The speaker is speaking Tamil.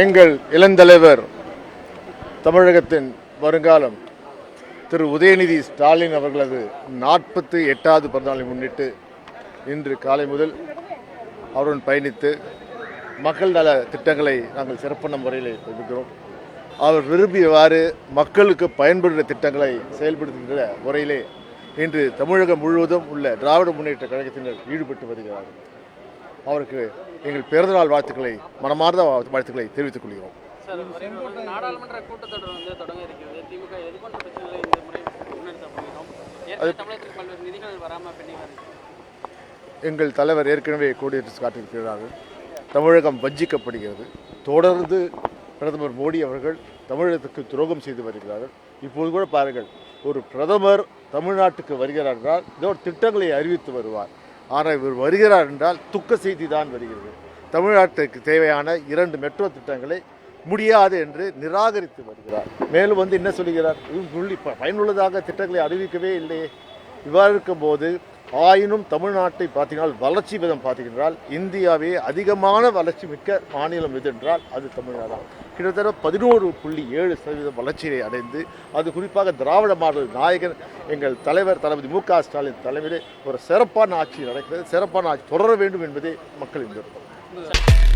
எங்கள் இளந்தலைவர் தமிழகத்தின் வருங்காலம் திரு உதயநிதி ஸ்டாலின் அவர்களது நாற்பத்தி எட்டாவது பிறந்தநாளை முன்னிட்டு இன்று காலை முதல் அவருடன் பயணித்து மக்கள் நல திட்டங்களை நாங்கள் சிறப்பான முறையில் கொடுக்கிறோம் அவர் விரும்பியவாறு மக்களுக்கு பயன்படுகிற திட்டங்களை செயல்படுத்துகின்ற முறையிலே இன்று தமிழகம் முழுவதும் உள்ள திராவிட முன்னேற்ற கழகத்தினர் ஈடுபட்டு வருகிறார்கள். அவருக்கு எங்கள் பிறந்தநாள் வாழ்த்துக்களை மனமார்ந்த வாழ்த்துக்களை தெரிவித்துக் கொள்கிறோம். நாடாளுமன்ற கூட்டத்தொடர் வந்து தொடங்க இருக்கிறது. திமுக எது போன்ற பிரச்சனைகளை இந்த முறை முன்னெடுத்த போகிறோம் ஏற்கனவே தமிழகத்திற்கு பல்வேறு நிதிகள் வராமல் பெண்டிங் இருக்கு எங்கள் தலைவர் ஏற்கனவே கோடிட்டு காட்டியிருக்கிறார்கள். தமிழகம் வஞ்சிக்கப்படுகிறது. தொடர்ந்து பிரதமர் மோடி அவர்கள் தமிழகத்துக்கு துரோகம் செய்து வருகிறார்கள். இப்போது கூட பாருங்கள் ஒரு பிரதமர் தமிழ்நாட்டுக்கு வருகிறார் என்றால் இதோ திட்டங்களை அறிவித்து வருவார். ஆனால் இவர் வருகிறார் என்றால் துக்க செய்தி தான் வருகிறது. தமிழ்நாட்டுக்கு தேவையான இரண்டு மெட்ரோ திட்டங்களை முடியாது என்று நிராகரித்து வருகிறார். மேலும் வந்து என்ன சொல்லுகிறார் பயனுள்ளதாக திட்டங்களை அறிவிக்கவே இல்லையே. இவ்வாறு இருக்கும்போது ஆயினும் தமிழ்நாட்டை பார்த்தீங்கன்னா வளர்ச்சி விதம் பார்த்தீங்கன்றால் இந்தியாவே அதிகமான வளர்ச்சி மிக்க மாநிலம் எது என்றால் அது தமிழ்நாடு. கிட்டத்தட்ட பதினோரு புள்ளி ஏழு சதவீதம் வளர்ச்சியை அடைந்து அது குறிப்பாக திராவிட மாடல் நாயகன் எங்கள் தலைவர் தளபதி மு க ஸ்டாலின் தலைமையிலே ஒரு சிறப்பான ஆட்சி நடக்கிறது. சிறப்பான ஆட்சி தொடர வேண்டும் என்பதே மக்களின் விருப்பம்.